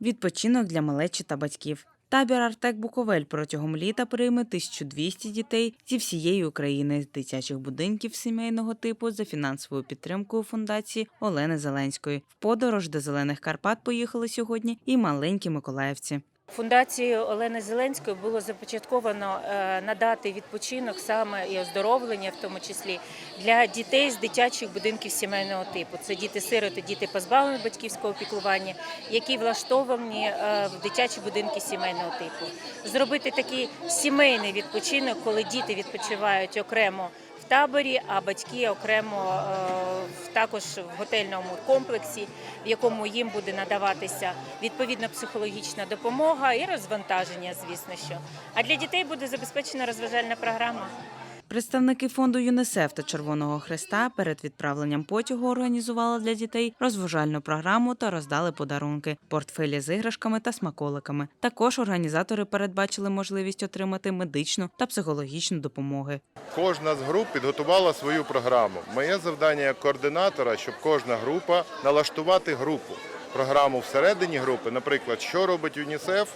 відпочинок для малечі та батьків. Табір Артек Буковель протягом літа прийме 1200 дітей зі всієї України з дитячих будинків сімейного типу за фінансовою підтримкою фундації Олени Зеленської. В подорож до зелених Карпат поїхали сьогодні і маленькі миколаївці. Фундацією Олени Зеленської було започатковано е, надати відпочинок саме і оздоровлення, в тому числі для дітей з дитячих будинків сімейного типу. Це діти-сироти, діти позбавлені батьківського піклування, які влаштовані е, в дитячі будинки сімейного типу. Зробити такий сімейний відпочинок, коли діти відпочивають окремо таборі, а батьки окремо е, також в готельному комплексі, в якому їм буде надаватися відповідна психологічна допомога і розвантаження, звісно що. А для дітей буде забезпечена розважальна програма. Представники фонду ЮНЕСЕФ та Червоного Хреста перед відправленням потягу організували для дітей розважальну програму та роздали подарунки, портфелі з іграшками та смаколиками. Також організатори передбачили можливість отримати медичну та психологічну допомоги. Кожна з груп підготувала свою програму. Моє завдання як координатора, щоб кожна група налаштувати групу, програму всередині групи, наприклад, що робить ЮНІСЕФ,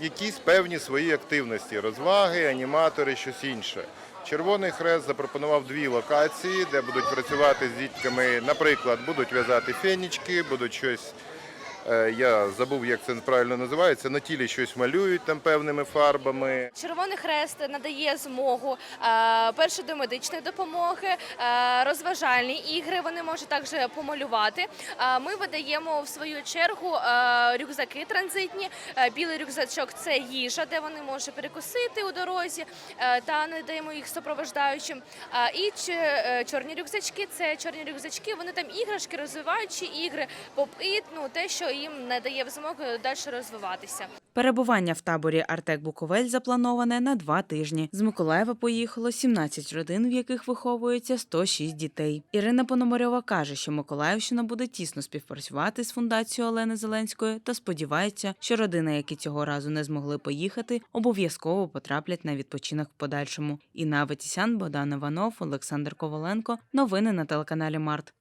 якісь певні свої активності, розваги, аніматори, щось інше. Червоний хрест запропонував дві локації, де будуть працювати з дітками. Наприклад, будуть в'язати фенічки, будуть щось. Е, Я забув, як це правильно називається. На тілі щось малюють там певними фарбами. Червоний Хрест надає змогу е, першої домедичної допомоги, е, розважальні ігри. Вони можуть також помалювати. Ми видаємо в свою чергу рюкзаки транзитні. Білий рюкзачок це їжа, де вони можуть перекусити у дорозі, та надаємо їх супроводжаючим. Е, І чорні рюкзачки це чорні рюкзачки. Вони там іграшки, розвиваючі ігри, поп-іт, ну те, що їм не дає змоги далі розвиватися. Перебування в таборі Артек Буковель заплановане на два тижні. З Миколаєва поїхало 17 родин, в яких виховується 106 дітей. Ірина Пономарьова каже, що Миколаївщина буде тісно співпрацювати з фундацією Олени Зеленської та сподівається, що родини, які цього разу не змогли поїхати, обов'язково потраплять на відпочинок в подальшому. Інна Ветісян, Богдан Іванов, Олександр Коваленко. Новини на телеканалі Март.